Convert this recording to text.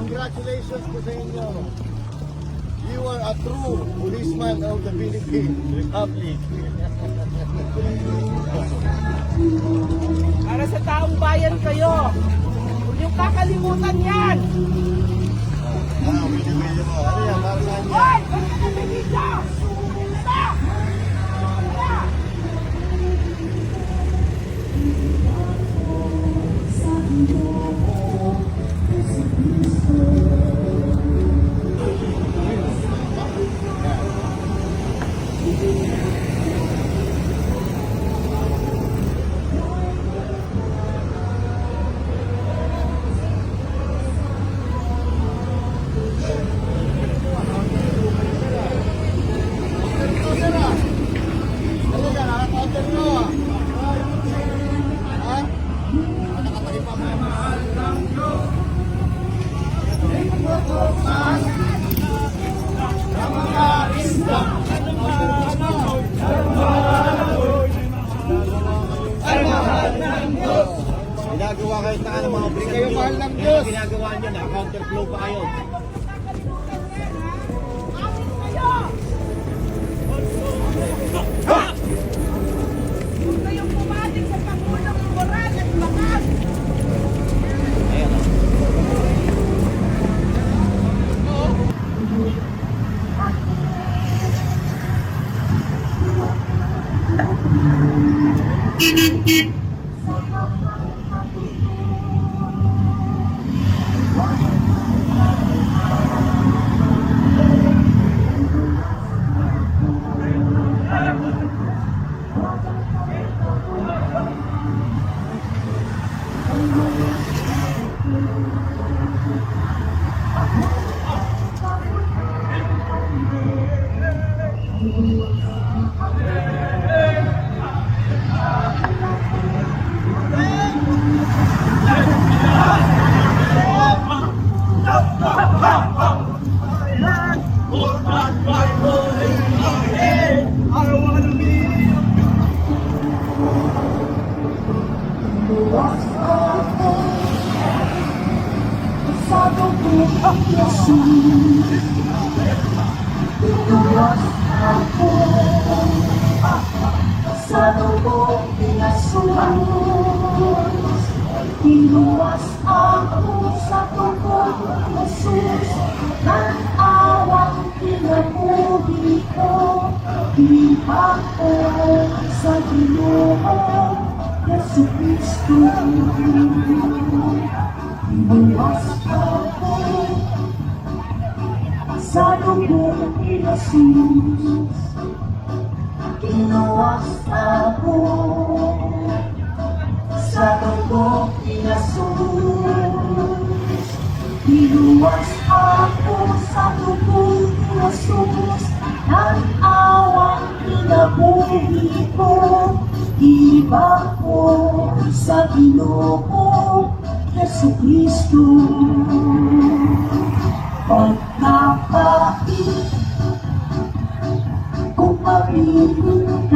Congratulations po sa inyo. You are a true policeman of the Philippine Republic. Sa taong bayan kayo. Huwag niyong kakalimutan yan. Hoy! Ba't ka! Tara! Ito, sir, Ginagawa kayo sa ano, mga obligasyon. Kayo mahal ng Diyos. Ginagawa nyo na, counterflow pa kayo. Sa dugo Inuwas ako sa tungkol Jesus. Ng Di ako sa Ginoo Yesu Cristo Inuwas ako sa dugo Jesus Inuwas ako sa dugo inasus. Inuwas ako sa. Ang awang pinabuhi ko, iba ko sa Ginoo, Yesu Cristo. Pagkapait kung pamilin